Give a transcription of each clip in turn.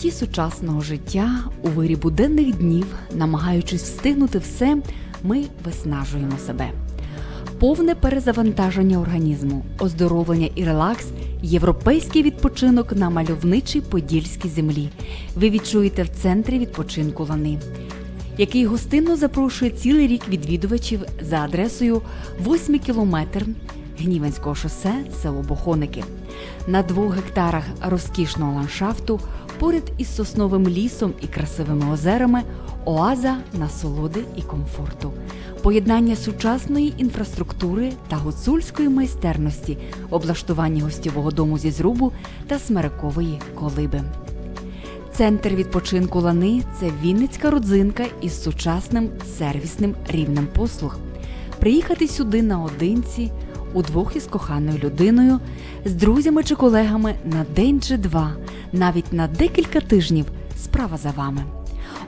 суєті сучасного життя, у вирі буденних днів, намагаючись встигнути все, ми виснажуємо себе. Повне перезавантаження організму, оздоровлення і релакс, європейський відпочинок на мальовничій подільській землі. Ви відчуєте в центрі відпочинку лани, який гостинно запрошує цілий рік відвідувачів за адресою 8 кілометр Гнівенського шосе, село Бохоники. На двох гектарах розкішного ландшафту, поряд із сосновим лісом і красивими озерами, оаза насолоди і комфорту, поєднання сучасної інфраструктури та гуцульської майстерності, облаштування гостєвого дому зі зрубу та смерекової колиби. Центр відпочинку Лани це Вінницька родзинка із сучасним сервісним рівнем послуг. Приїхати сюди наодинці, удвох із коханою людиною, з друзями чи колегами на день чи два, навіть на декілька тижнів справа за вами.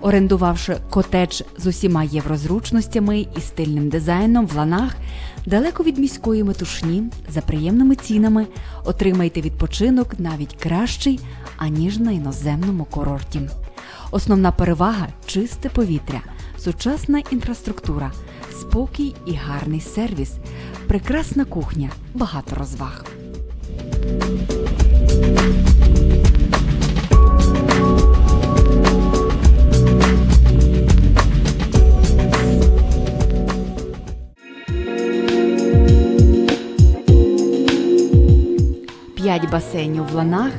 Орендувавши котедж з усіма єврозручностями і стильним дизайном в ланах, далеко від міської метушні, за приємними цінами, отримайте відпочинок навіть кращий, аніж на іноземному курорті. Основна перевага чисте повітря, сучасна інфраструктура, спокій і гарний сервіс, прекрасна кухня, багато розваг. П'ять басейнів в ланах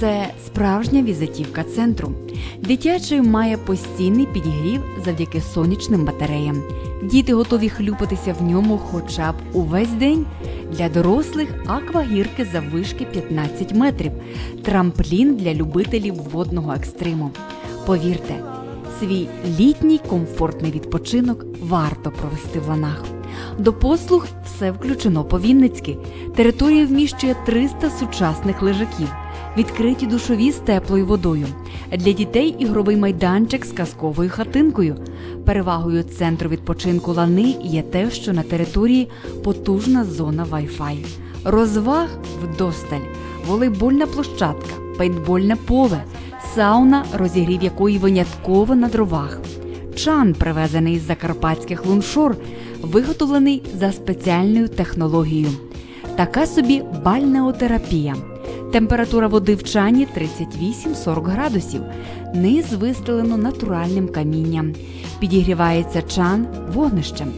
це справжня візитівка центру. Дитячий має постійний підігрів завдяки сонячним батареям. Діти готові хлюпатися в ньому хоча б увесь день. Для дорослих аквагірки заввишки 15 метрів, трамплін для любителів водного екстриму. Повірте, свій літній комфортний відпочинок варто провести в ланах. До послуг все включено по-вінницьки. Територія вміщує 300 сучасних лежаків, відкриті душові з теплою водою. Для дітей ігровий майданчик з казковою хатинкою. Перевагою центру відпочинку лани є те, що на території потужна зона Wi-Fi. Розваг вдосталь, волейбольна площадка, пейнтбольне поле, сауна, розігрів якої винятково на дровах. Чан, привезений з закарпатських луншор, виготовлений за спеціальною технологією. Така собі бальнеотерапія. Температура води в чані 38-40 градусів. Низ вистелено натуральним камінням. Підігрівається чан вогнищем.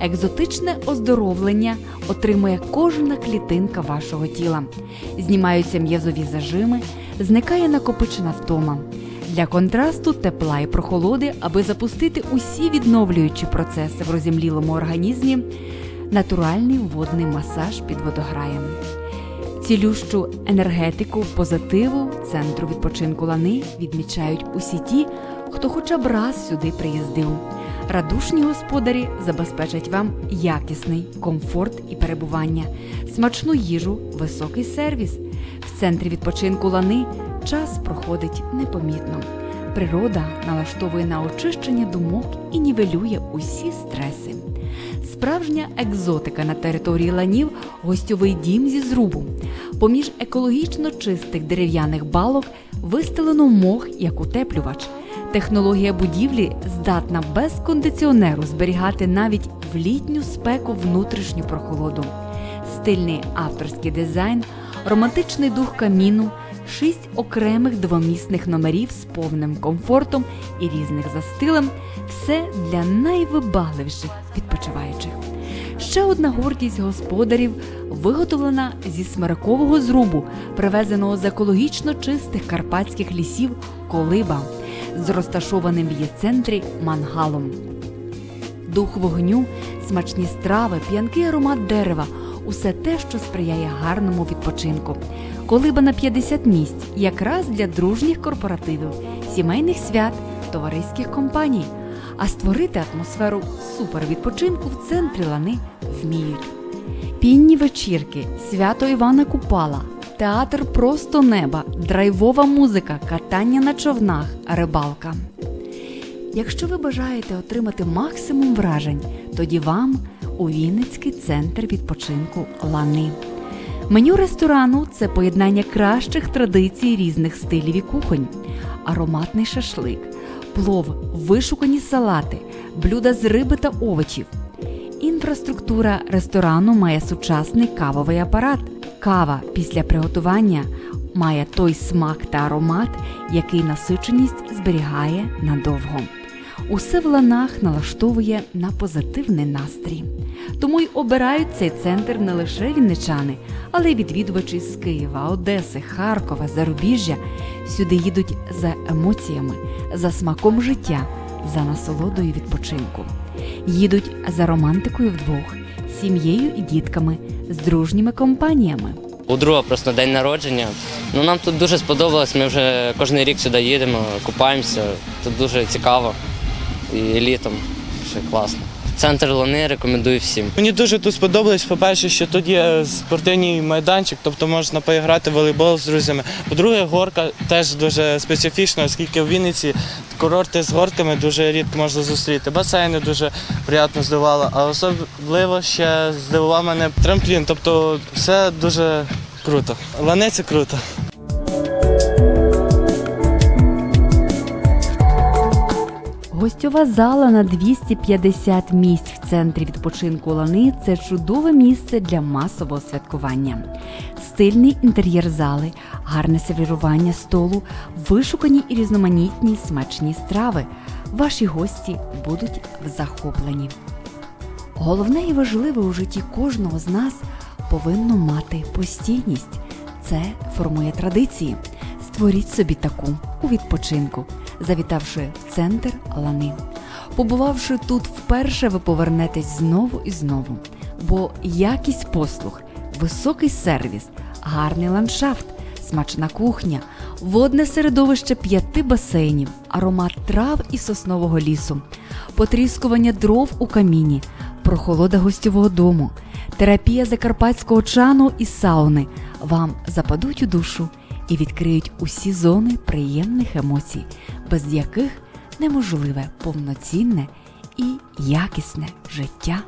Екзотичне оздоровлення отримує кожна клітинка вашого тіла. Знімаються м'язові зажими, зникає накопичена втома. Для контрасту тепла і прохолоди, аби запустити усі відновлюючі процеси в розімлілому організмі, натуральний водний масаж під водограєм. Цілющу енергетику позитиву центру відпочинку лани відмічають усі ті, хто хоча б раз сюди приїздив. Радушні господарі забезпечать вам якісний комфорт і перебування, смачну їжу, високий сервіс. В центрі відпочинку лани час проходить непомітно. Природа налаштовує на очищення думок і нівелює усі стреси. Справжня екзотика на території ланів гостьовий дім зі зрубу. Поміж екологічно чистих дерев'яних балок вистелено мох як утеплювач. Технологія будівлі здатна без кондиціонеру зберігати навіть в літню спеку внутрішню прохолоду. Стильний авторський дизайн, романтичний дух каміну, шість окремих двомісних номерів з повним комфортом і різних за стилем все для найвибагливіших відпочиваючих. Ще одна гордість господарів виготовлена зі смиракового зрубу, привезеного з екологічно чистих карпатських лісів колиба з розташованим в її центрі мангалом. Дух вогню, смачні страви, п'янкий аромат дерева усе те, що сприяє гарному відпочинку. Колиба на 50 місць, якраз для дружніх корпоративів, сімейних свят, товариських компаній. А створити атмосферу супервідпочинку в центрі лани вміють. Пінні вечірки, свято Івана Купала, театр просто неба, драйвова музика, катання на човнах, рибалка. Якщо ви бажаєте отримати максимум вражень, тоді вам у Вінницький центр відпочинку Лани. Меню ресторану це поєднання кращих традицій різних стилів і кухонь. ароматний шашлик, плов, вишукані салати, блюда з риби та овочів. Інфраструктура ресторану має сучасний кавовий апарат. Кава після приготування має той смак та аромат, який насиченість зберігає надовго. Усе в ланах налаштовує на позитивний настрій. Тому й обирають цей центр не лише вінничани, але й відвідувачі з Києва, Одеси, Харкова, Зарубіжжя. Сюди їдуть за емоціями, за смаком життя, за насолодою відпочинку. Їдуть за романтикою вдвох, сім'єю і дітками, з дружніми компаніями. У друга просто день народження. Ну нам тут дуже сподобалось. Ми вже кожен рік сюди їдемо, купаємося. Тут дуже цікаво. І літом ще класно. Центр Лани рекомендую всім. Мені дуже тут сподобалось. По-перше, що тут є спортивний майданчик, тобто можна поіграти в волейбол з друзями. По-друге, горка теж дуже специфічна, оскільки в Вінниці курорти з горками дуже рідко можна зустріти. Басейни дуже приємно здивувало, а особливо ще здивував мене трамплін. Тобто все дуже круто. Лане це круто. Гостьова зала на 250 місць в центрі відпочинку Лани це чудове місце для масового святкування. Стильний інтер'єр зали, гарне сервірування столу, вишукані і різноманітні смачні страви. Ваші гості будуть захоплені. Головне і важливе у житті кожного з нас повинно мати постійність. Це формує традиції. Створіть собі таку у відпочинку, завітавши в центр Лани. Побувавши тут вперше, ви повернетесь знову і знову, бо якість послуг, високий сервіс, гарний ландшафт, смачна кухня, водне середовище п'яти басейнів, аромат трав і соснового лісу, потріскування дров у каміні, прохолода гостьового дому, терапія закарпатського чану і сауни вам западуть у душу і відкриють усі зони приємних емоцій, без яких неможливе повноцінне і якісне життя.